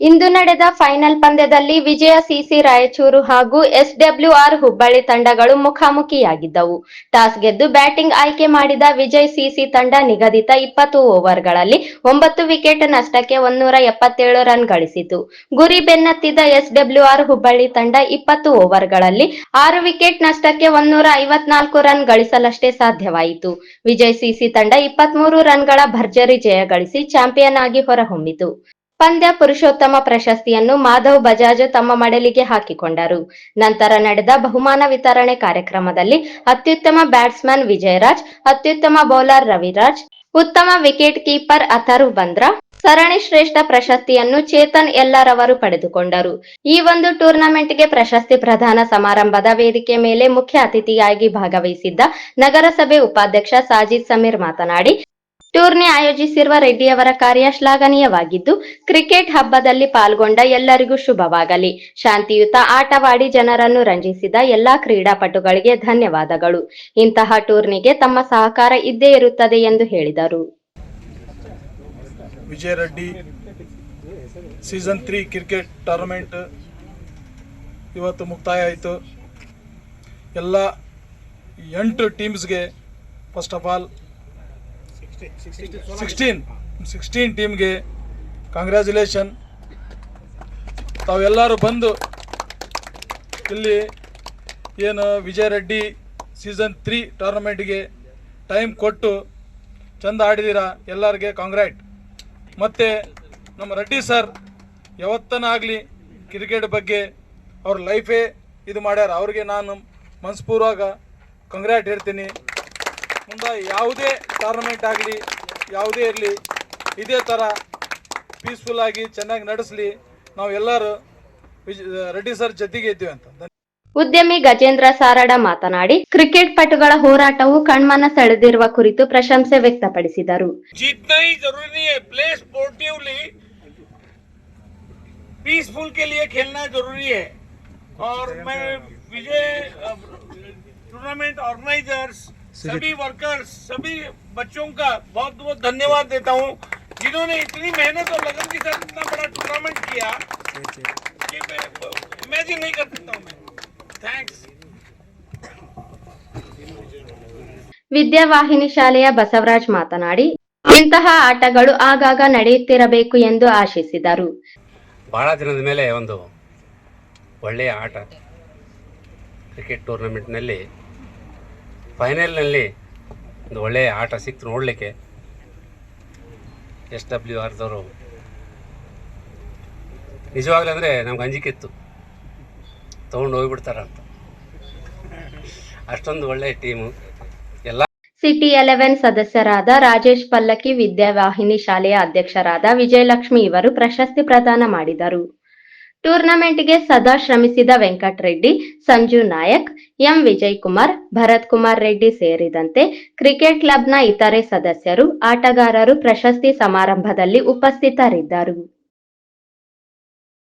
ಇಂದು ನಡೆದ ಫೈನಲ್ ಪಂದ್ಯದಲ್ಲಿ ವಿಜಯ ಸಿಸಿ ರಾಯಚೂರು ಹಾಗೂ ಎಸ್ಡಬ್ಲ್ಯೂಆರ್ ಹುಬ್ಬಳ್ಳಿ ತಂಡಗಳು ಮುಖಾಮುಖಿಯಾಗಿದ್ದವು. ಟಾಸ್ ಗೆದ್ದು ಬ್ಯಾಟಿಂಗ್ ಆಯ್ಕೆ ಮಾಡಿದ ವಿಜಯ್ ಸಿಸಿ ತಂಡ ನಿಗದಿತ ಇಪ್ಪತ್ತು ಓವರ್ಗಳಲ್ಲಿ ಒಂಬತ್ತು ವಿಕೆಟ್ ನಷ್ಟಕ್ಕೆ ಒಂದೂರ ಎಪ್ಪತ್ತೇಳು ರನ್ ಗಳಿಸಿತು. ಗುರಿ ಬೆನ್ನತ್ತಿದ ಎಸ್ಡಬ್ಲ್ಯೂಆರ್ ಹುಬ್ಬಳ್ಳಿ ತಂಡ ಇಪ್ಪತ್ತು ಓವರ್ಗಳಲ್ಲಿ ಆರು ವಿಕೆಟ್ ನಷ್ಟಕ್ಕೆ ಒಂದೂರ ಐವತ್ನಾಲ್ಕು ರನ್ ಗಳಿಸಲಷ್ಟೇ ಸಾಧ್ಯವಾಯಿತು. ವಿಜಯ್ ಸಿಸಿ ತಂಡ ಇಪ್ಪತ್ಮೂರು ರನ್ಗಳ ಭರ್ಜರಿ ಜಯ ಗಳಿಸಿ ಚಾಂಪಿಯನ್ ಆಗಿ ಹೊರಹೊಮ್ಮಿತು. ಪಂದ್ಯ ಪುರುಷೋತ್ತಮ ಪ್ರಶಸ್ತಿಯನ್ನು ಮಾಧವ್ ಬಜಾಜ್ ತಮ್ಮ ಮಡಲಿಗೆ ಹಾಕಿಕೊಂಡರು. ನಂತರ ನಡೆದ ಬಹುಮಾನ ವಿತರಣೆ ಕಾರ್ಯಕ್ರಮದಲ್ಲಿ ಅತ್ಯುತ್ತಮ ಬ್ಯಾಟ್ಸ್ಮನ್ ವಿಜಯರಾಜ್, ಅತ್ಯುತ್ತಮ ಬೌಲರ್ ರವಿರಾಜ್, ಉತ್ತಮ ವಿಕೆಟ್ ಕೀಪರ್ ಅಥರ್ವ್ ಬಂದ್ರಾ, ಸರಣಿ ಶ್ರೇಷ್ಠ ಪ್ರಶಸ್ತಿಯನ್ನು ಚೇತನ್ ಎಲ್ಲರವರು ಪಡೆದುಕೊಂಡರು. ಈ ಒಂದು ಟೂರ್ನಮೆಂಟ್ಗೆ ಪ್ರಶಸ್ತಿ ಪ್ರದಾನ ಸಮಾರಂಭದ ವೇದಿಕೆ ಮೇಲೆ ಮುಖ್ಯ ಅತಿಥಿಯಾಗಿ ಭಾಗವಹಿಸಿದ್ದ ನಗರಸಭೆ ಉಪಾಧ್ಯಕ್ಷ ಸಾಜಿದ್ ಸಮೀರ್ ಮಾತನಾಡಿ ಟೂರ್ನಿ ಆಯೋಜಿಸಿರುವ ರೆಡ್ಡಿಯವರ ಕಾರ್ಯ ಶ್ಲಾಘನೀಯವಾಗಿದ್ದು, ಕ್ರಿಕೆಟ್ ಹಬ್ಬದಲ್ಲಿ ಪಾಲ್ಗೊಂಡ ಎಲ್ಲರಿಗೂ ಶುಭವಾಗಲಿ. ಶಾಂತಿಯುತ ಆಟವಾಡಿ ಜನರನ್ನು ರಂಜಿಸಿದ ಎಲ್ಲಾ ಕ್ರೀಡಾಪಟುಗಳಿಗೆ ಧನ್ಯವಾದಗಳು. ಇಂತಹ ಟೂರ್ನಿಗೆ ತಮ್ಮ ಸಹಕಾರ ಇದ್ದೇ ಇರುತ್ತದೆ ಎಂದು ಹೇಳಿದರು. Vijaya Reddy season three cricket tournament ಇವತ್ತು ಮುಕ್ತಾಯ ಆಯಿತು. ಎಲ್ಲ ಎಂಟು ಟೀಮ್ಸ್ಗೆ first of all sixteen sixteen ಟೀಮ್ಗೆ ಕಂಗ್ರ್ಯಾಚುಲೇಷನ್ ತಾವೆಲ್ಲರೂ ಬಂದು ಇಲ್ಲಿ ಏನು ವಿಜಯ ರೆಡ್ಡಿ ಸೀಸನ್ ತ್ರೀ ಟೂರ್ನಮೆಂಟ್ಗೆ ಟೈಮ್ ಕೊಟ್ಟು ಚಂದ ಆಡಿದ್ದೀರಾ ಎಲ್ಲರಿಗೆ ಕಾಂಗ್ರ್ಯಾಟ್ ಮತ್ತು ನಮ್ಮ ರೆಡ್ಡಿ ಸರ್ ಯಾವತ್ತನಾಗಲಿ ಕ್ರಿಕೆಟ್ ಬಗ್ಗೆ ಅವ್ರ ಲೈಫೇ ಇದು ಮಾಡ್ಯಾರ. ಅವ್ರಿಗೆ ನಾನು ಮನಸ್ಪೂರ್ವಾಗ ಕಂಗ್ರ್ಯಾಟ್ ಹೇಳ್ತೀನಿ. ಮುಂದೆ ಯಾವುದೇ ಟೂರ್ನಮೆಂಟ್ ಆಗಲಿ ಯಾವುದೇ ಇರಲಿ ಇದೇ ಥರ ಪೀಸ್ಫುಲ್ಲಾಗಿ ಚೆನ್ನಾಗಿ ನಡೆಸಲಿ ನಾವು ಎಲ್ಲರೂ ವಿಜ್ ರೆಡ್ಡಿ ಸರ್ ಜೊತೆಗೆ ಇದ್ದೀವಿ ಅಂತ ಧನ್ಯವಾದ. ಉದ್ಯಮಿ ಗಜೇಂದ್ರ ಸಾರಡ ಮಾತನಾಡಿ ಕ್ರಿಕೆಟ್ ಪಟುಗಳ ಹೋರಾಟವು ಕಣ್ಮನ ಸೆಳೆದಿರುವ ಕುರಿತು ಪ್ರಶಂಸೆ ವ್ಯಕ್ತಪಡಿಸಿದರು जीतना ही जरूरी नहीं है प्ले स्पोर्टिवली पीसफुल के लिए खेलना जरूरी है और मैं विजय टूर्नामेंट ऑर्गेनाइजर्स सभी वर्कर्स सभी बच्चों का बहुत बहुत धन्यवाद देता हूँ जिन्होंने इतनी मेहनत और लगन के साथ इतना बड़ा टूर्नामेंट किया कि मैं इमेजिन नहीं कर सकता हूँ मैं थैंक्स ವಿದ್ಯಾವಾಹಿನಿ ಶಾಲೆಯ ಬಸವರಾಜ್ ಮಾತನಾಡಿ ಇಂತಹ ಆಟಗಳು ಆಗಾಗ ನಡೆಯುತ್ತಿರಬೇಕು ಎಂದು ಆಶಿಸಿದರು ಭಾಳ ದಿನದ ಮೇಲೆ ಒಂದು ಒಳ್ಳೆಯ ಆಟ ಕ್ರಿಕೆಟ್ ಟೂರ್ನಮೆಂಟ್ನಲ್ಲಿ ಫೈನಲ್ನಲ್ಲಿ ಒಂದು ಒಳ್ಳೆಯ ಆಟ ಸಿಕ್ತು ನೋಡಲಿಕ್ಕೆ. ಎಸ್ ಡಬ್ಲ್ಯೂ ಆರ್ದವರು. ನಿಜವಾಗ್ಲೂ ಅಂದರೆ ನಮ್ಗೆ ಅಂಜಿಕೆ ಇತ್ತು. ತೊಗೊಂಡು ಹೋಗ್ಬಿಡ್ತಾರ ಅಂತ ಅಷ್ಟೊಂದು ಒಳ್ಳೆಯ ಟೀಮು ಎಲ್ಲ ಸಿಟಿ ಎಲೆವೆನ್ ಸದಸ್ಯರಾದ ರಾಜೇಶ್ ಪಲ್ಲಕ್ಕಿ ವಿದ್ಯಾವಾಹಿನಿ ಶಾಲೆಯ ಅಧ್ಯಕ್ಷರಾದ ವಿಜಯಲಕ್ಷ್ಮಿ ಇವರು ಪ್ರಶಸ್ತಿ ಪ್ರದಾನ ಮಾಡಿದರು. ಟೂರ್ನಮೆಂಟ್ಗೆ ಸದಾ ಶ್ರಮಿಸಿದ ವೆಂಕಟರೆಡ್ಡಿ, ಸಂಜು ನಾಯಕ್, ಎಂ ವಿಜಯ್ ಕುಮಾರ್ ಭರತ್ ಕುಮಾರ್ ರೆಡ್ಡಿ ಸೇರಿದಂತೆ ಕ್ರಿಕೆಟ್ ಕ್ಲಬ್ನ ಇತರೆ ಸದಸ್ಯರು, ಆಟಗಾರರು ಪ್ರಶಸ್ತಿ ಸಮಾರಂಭದಲ್ಲಿ ಉಪಸ್ಥಿತರಿದ್ದರು.